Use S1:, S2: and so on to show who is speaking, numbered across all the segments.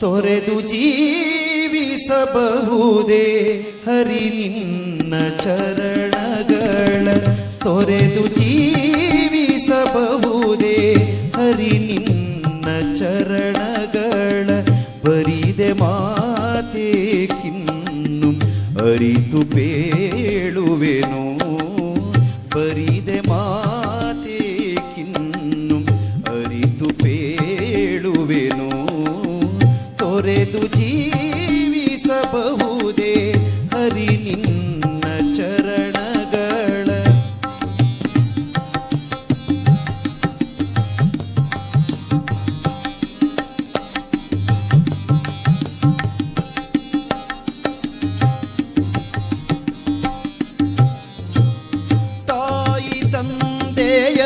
S1: ತೊರೆದು ಜೀವಿಸಬಹುದೇ? ಹರಿ ನಿನ್ನ ಚರಣಗಳ ತೊರೆದು ಜೀವಿಸಬಹುದೇ? ಹರಿ ನಿನ್ನ ಚರಣಗಳ ಬರಿದೆ ಮಾತೆ ಕಿನ್ನು ಅರಿತು ಪೇಳುವೆನು. ಜೀವಿಸಬಹುದೇ? ಹರಿ ನಿನ್ನ ಚರಣಗಳ. ತಾಯಿ ತಂದೆಯ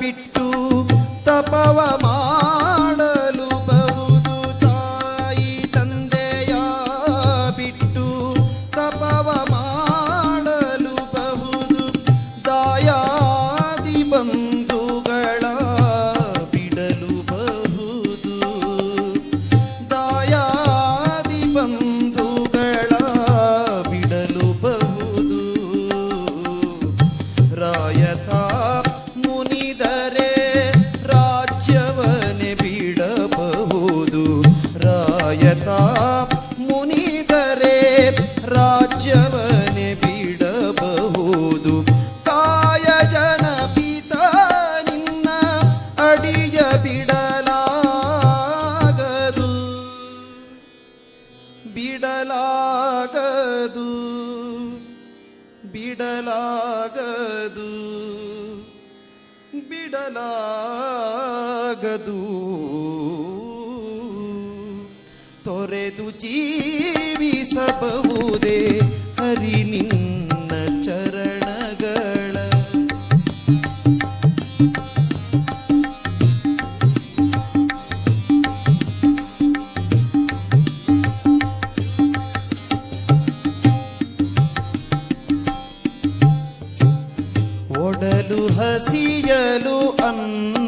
S1: ಬಿಟ್ಟು ತಪವ ಮಾಡಲು ಮುನಿದರೆ ರಾಜ್ಯವನೆ ಬಿಡಬಹುದು. ರಾಯತಾ ಮುನಿದರೆ ರಾಜ್ಯವನೆ ಬಿಡಬಹುದು. ಕಾಯಜನ ಪಿತ ನಿನ್ನ ಅಡಿಯ ಬಿಡಲಾಗದು. ಬಿಡಲಾಗದು. ಬಿಡಲಾಗದು ಬಿಡಲಾಗದು. ತೊರೆದು ಜೀವಿಸಬಹುದೇ ಹರಿ ನಿನ್ನ సీయలు అన్న